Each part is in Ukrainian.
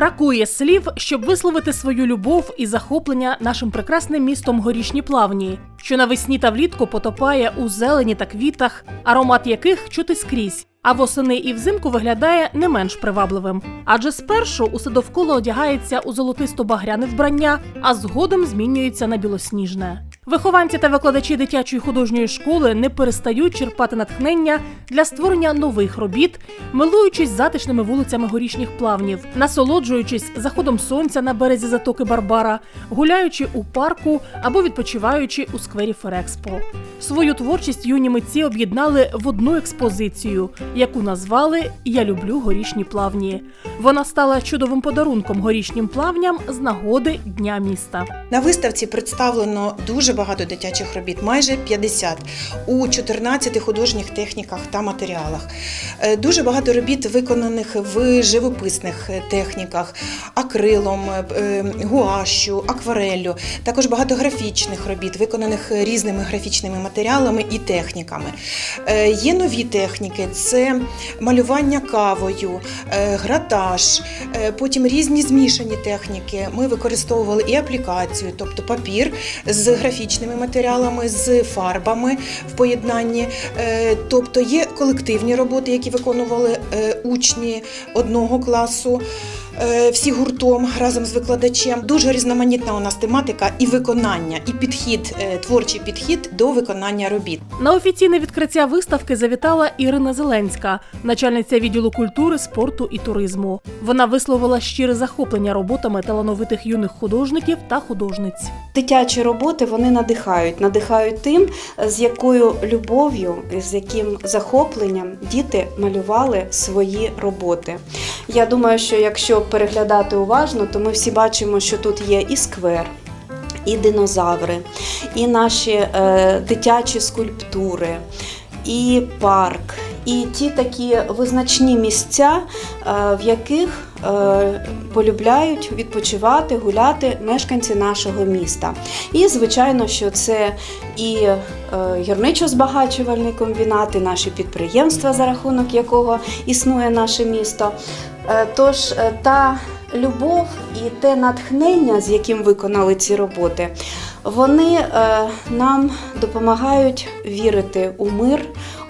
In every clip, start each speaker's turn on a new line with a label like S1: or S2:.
S1: Бракує слів, щоб висловити свою любов і захоплення нашим прекрасним містом горішні плавні, що навесні та влітку потопає у зелені та квітах, аромат яких чути скрізь. А восени і взимку виглядає не менш привабливим. Адже спершу усе довкола одягається у золотисто-багряне вбрання, а згодом змінюється на білосніжне. Вихованці та викладачі дитячої художньої школи не перестають черпати натхнення для створення нових робіт, милуючись затишними вулицями горішніх плавнів, насолоджуючись заходом сонця на березі затоки Барбара, гуляючи у парку або відпочиваючи у сквері Ферекспо. Свою творчість юні митці об'єднали в одну експозицію, яку назвали Я люблю горішні плавні. Вона стала чудовим подарунком горішнім плавням з нагоди Дня міста.
S2: На виставці представлено дуже багато дитячих робіт, майже 50, у 14 художніх техніках та матеріалах. Е, Дуже багато робіт виконаних в живописних е, техніках, акрилом, е, гуашю, аквареллю. Також багато графічних робіт, виконаних різними графічними матеріалами і техніками. Є нові техніки: це малювання кавою, гратаж, потім різні змішані техніки. Ми використовували і аплікацію, тобто папір з графічними матеріалами, з фарбами в поєднанні. Е, Тобто є колективні роботи, які виконували е, учні одного класу. Е, Всі гуртом разом з викладачем. Дуже різноманітна у нас тематика і виконання, і підхід, е, творчий підхід до виконання робіт.
S1: На офіційне відкриття виставки завітала Ірина Зеленська, начальниця відділу культури, спорту і туризму. Вона висловила щире захоплення роботами талановитих юних художників та художниць.
S3: Дитячі роботи вони надихають, надихають тим, з якою любов'ю, з яким захопленням діти малювали свої роботи. Я думаю, що якщо переглядати уважно, то ми всі бачимо, що тут є і сквер. І динозаври, і наші е, дитячі скульптури, і парк, і ті такі визначні місця, е, в яких е, полюбляють відпочивати, гуляти мешканці нашого міста. І звичайно, що це і е, гірничо-збагачувальний комбінат, і наші підприємства, за рахунок якого існує наше місто. Е, Тож е, та любов і те натхнення, з яким виконали ці роботи, вони е, нам допомагають вірити у мир,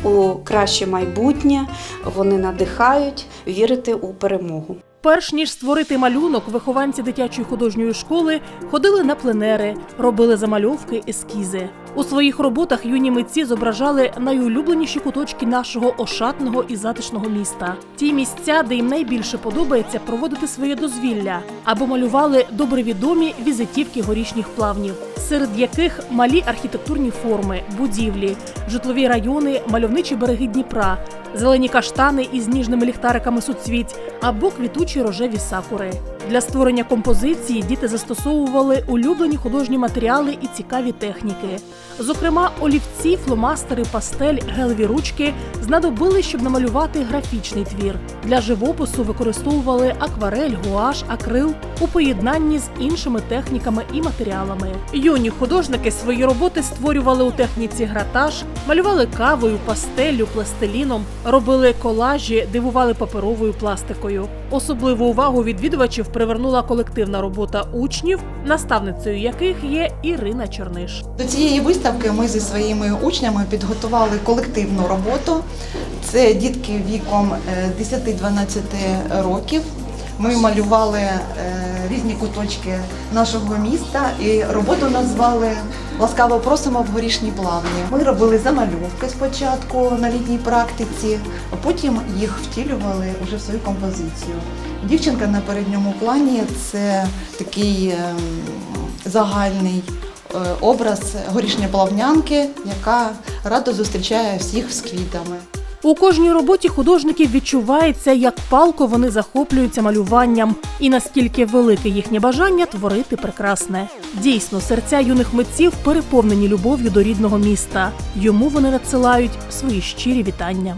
S3: у краще майбутнє. Вони надихають вірити у перемогу.
S1: Перш ніж створити малюнок, вихованці дитячої художньої школи ходили на пленери, робили замальовки, ескізи. У своїх роботах юні митці зображали найулюбленіші куточки нашого ошатного і затишного міста. Ті місця, де їм найбільше подобається проводити своє дозвілля, або малювали добре відомі візитівки горішніх плавнів, серед яких малі архітектурні форми, будівлі, житлові райони, мальовничі береги Дніпра, зелені каштани із ніжними ліхтариками суцвіть або квітучі рожеві сакури. Для створення композиції діти застосовували улюблені художні матеріали і цікаві техніки. Зокрема, олівці, фломастери, пастель, гелеві ручки знадобили, щоб намалювати графічний твір. Для живопису використовували акварель, гуаш, акрил у поєднанні з іншими техніками і матеріалами. Юні художники свої роботи створювали у техніці гратаж, малювали кавою, пастеллю, пластиліном, робили колажі, дивували паперовою пластикою. Особливу увагу відвідувачів привернула колективна робота учнів, наставницею яких є Ірина Чорниш.
S4: До цієї виставки ми зі своїми учнями підготували колективну роботу. Це дітки віком е, 10-12 років. Ми малювали е, різні куточки нашого міста і роботу назвали Ласкаво просимо в горішні плавні. Ми робили замальовки спочатку на літній практиці, а потім їх втілювали вже в свою композицію. Дівчинка на передньому плані це такий ем, загальний е, образ горішньоплавнянки, яка радо зустрічає всіх з квітами.
S1: У кожній роботі художників відчувається, як палко вони захоплюються малюванням, і наскільки велике їхнє бажання творити прекрасне. Дійсно, серця юних митців переповнені любов'ю до рідного міста. Йому вони надсилають свої щирі вітання.